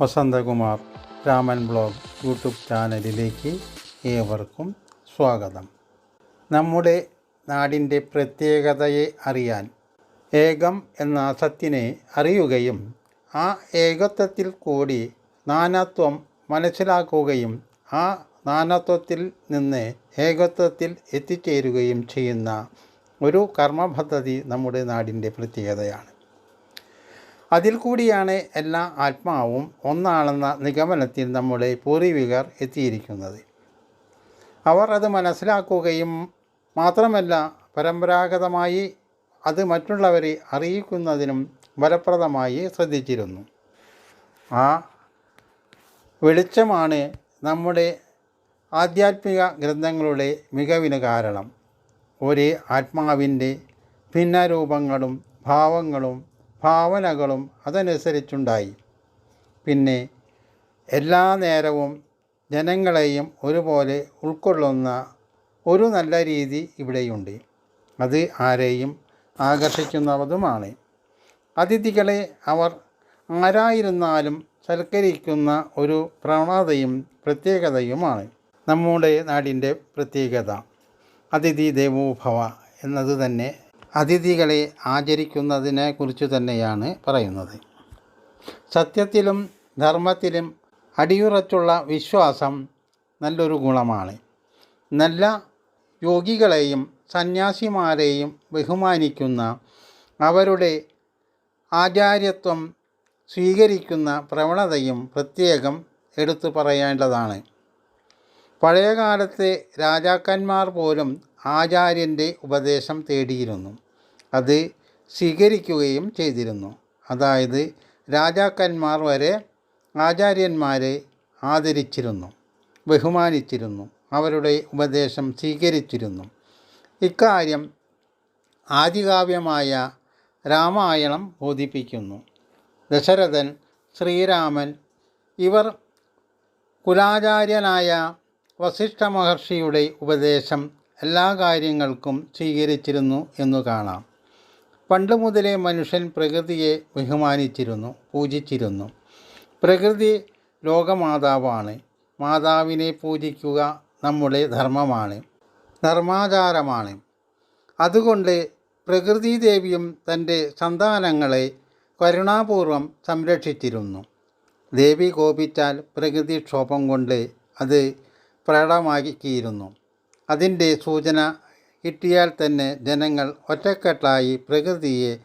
Vasanthakumar Raman blog YouTube ചാനലിലേക്ക് ഏവർക്കും സ്വാഗതം. നമ്മുടെ നാടിന്റെ പ്രത്യേകതയെ അറിയാൻ ഏകം എന്ന സത്യനെ അറിയുകയും ആ ഏകത്വത്തിൽ കൂടി നാനാത്വം മനസ്സിലാക്കുകയും ആ നാനാത്വത്തിൽ നിന്ന് ഏകത്വത്തിൽ എത്തിച്ചേരുകയും ചെയ്യുന്ന ഒരു കർമ്മപദ്ധതി നമ്മുടെ നാടിന്റെ പ്രത്യേകതയാണ്. അതിൽ കൂടിയാണ് എല്ലാ ആത്മാവും ഒന്നാണെന്ന നിഗമനത്തിൽ നമ്മുടെ പൂർവികർ എത്തിയിരിക്കുന്നത്. അവർ അത് മനസ്സിലാക്കുകയും മാത്രമല്ല പരമ്പരാഗതമായി അത് മറ്റുള്ളവരെ അറിയിക്കുന്നതിനും ഫലപ്രദമായി ശ്രദ്ധിച്ചിരുന്നു. ആ വെളിച്ചമാണ് നമ്മുടെ ആധ്യാത്മിക ഗ്രന്ഥങ്ങളുടെ മികവിന് കാരണം. ഒരേ ആത്മാവിന്റെ ഭിന്നരൂപങ്ങളും ഭാവങ്ങളും ഭാവനകളും അതനുസരിച്ചുണ്ടായി. പിന്നെ എല്ലാ നേരവും ജനങ്ങളെയും ഒരുപോലെ ഉൾക്കൊള്ളുന്ന ഒരു നല്ല രീതി ഇവിടെയുണ്ട്. അത് ആരെയും ആകർഷിക്കുന്നതുമാണ്. അതിഥികളെ അവർ ആരായിരുന്നാലും സൽക്കരിക്കുന്ന ഒരു പ്രവണതയും പ്രത്യേകതയുമാണ്. നമ്മുടെ നാടിന്റെ പ്രത്യേകത. അതിഥി ദേവോഭവ എന്നത് തന്നെ അതിഥികളെ ആചരിക്കുന്നതിനെ കുറിച്ച് തന്നെയാണ് പറയുന്നത്. സത്യത്തിലും ധർമ്മത്തിലും അടിയുറച്ചുള്ള വിശ്വാസം നല്ലൊരു ഗുണമാണ്. നല്ല യോഗികളെയും സന്യാസിമാരെയും ബഹുമാനിക്കുന്ന അവരുടെ ആചാര്യത്വം സ്വീകരിക്കുന്ന പ്രവണതയും പ്രത്യേകം എടുത്തു പറയേണ്ടതാണ്. പഴയകാലത്തെ രാജാക്കന്മാർ പോലും ആചാര്യന്റെ ഉപദേശം തേടിയിരുന്നു. അത് സ്വീകരിക്കുകയും ചെയ്തിരുന്നു. അതായത് രാജാക്കന്മാർ വരെ ആചാര്യന്മാരെ ആദരിച്ചിരുന്നു ബഹുമാനിച്ചിരുന്നു അവരുടെ ഉപദേശം സ്വീകരിച്ചിരുന്നു. ഇക്കാര്യം ആദികാവ്യമായ രാമായണം ബോധിപ്പിക്കുന്നു. ദശരഥൻ ശ്രീരാമൻ ഇവർ കുലാചാര്യനായ വസിഷ്ഠ മഹർഷിയുടെ ഉപദേശം എല്ലാ കാര്യങ്ങൾക്കും സ്വീകരിച്ചിരുന്നു എന്നു കാണാം. പണ്ട് മുതലേ മനുഷ്യൻ പ്രകൃതിയെ ബഹുമാനിച്ചിരുന്നു പൂജിച്ചിരുന്നു. പ്രകൃതി ലോകമാതാവാണ്. മാതാവിനെ പൂജിക്കുക നമ്മുടെ ധർമ്മമാണ് ധർമാചാരമാണ്. അതുകൊണ്ട് പ്രകൃതി ദേവിയും തന്റെ സന്താനങ്ങളെ കരുണാപൂർവം സംരക്ഷിച്ചിരുന്നു. ദേവി കോപിച്ചാൽ പ്രകൃതിക്ഷോഭം കൊണ്ട് അത് പ്രകടമാക്കിയിരുന്നു. അതിന്റെ സൂചന കിട്ടിയാൽ തന്നെ ജനങ്ങൾ ഒറ്റക്കെട്ടായി പ്രകൃതിയെ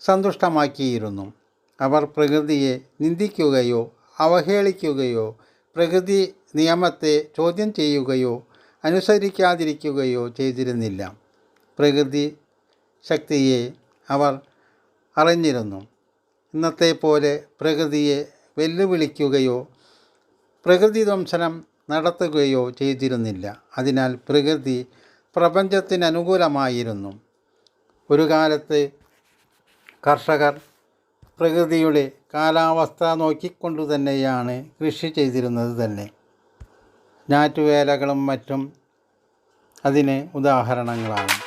സന്തുഷ്ടമാക്കിയിരുന്നു. അവർ പ്രകൃതിയെ നിന്ദിക്കുകയോ അവഹേളിക്കുകയോ പ്രകൃതി നിയമത്തെ ചോദ്യം ചെയ്യുകയോ അനുസരിക്കാതിരിക്കുകയോ ചെയ്തിരുന്നില്ല. പ്രകൃതി ശക്തിയെ അവർ അറിഞ്ഞിരുന്നു. ഇന്നത്തെ പോലെ പ്രകൃതിയെ വെല്ലുവിളിക്കുകയോ പ്രകൃതി ധ്വംസനം നടത്തുകയോ ചെയ്തിരുന്നില്ല. അതിനാൽ പ്രകൃതി പ്രപഞ്ചത്തിന് അനുകൂലമായിരുന്നു ഒരു കാലത്ത് കർഷകർ പ്രകൃതിയുടെ കാലാവസ്ഥ നോക്കിക്കൊണ്ടു തന്നെയാണ് കൃഷി ചെയ്തിരുന്നത് തന്നെ. ഞാറ്റുവേലകളും മറ്റും അതിന് ഉദാഹരണങ്ങളാണ്.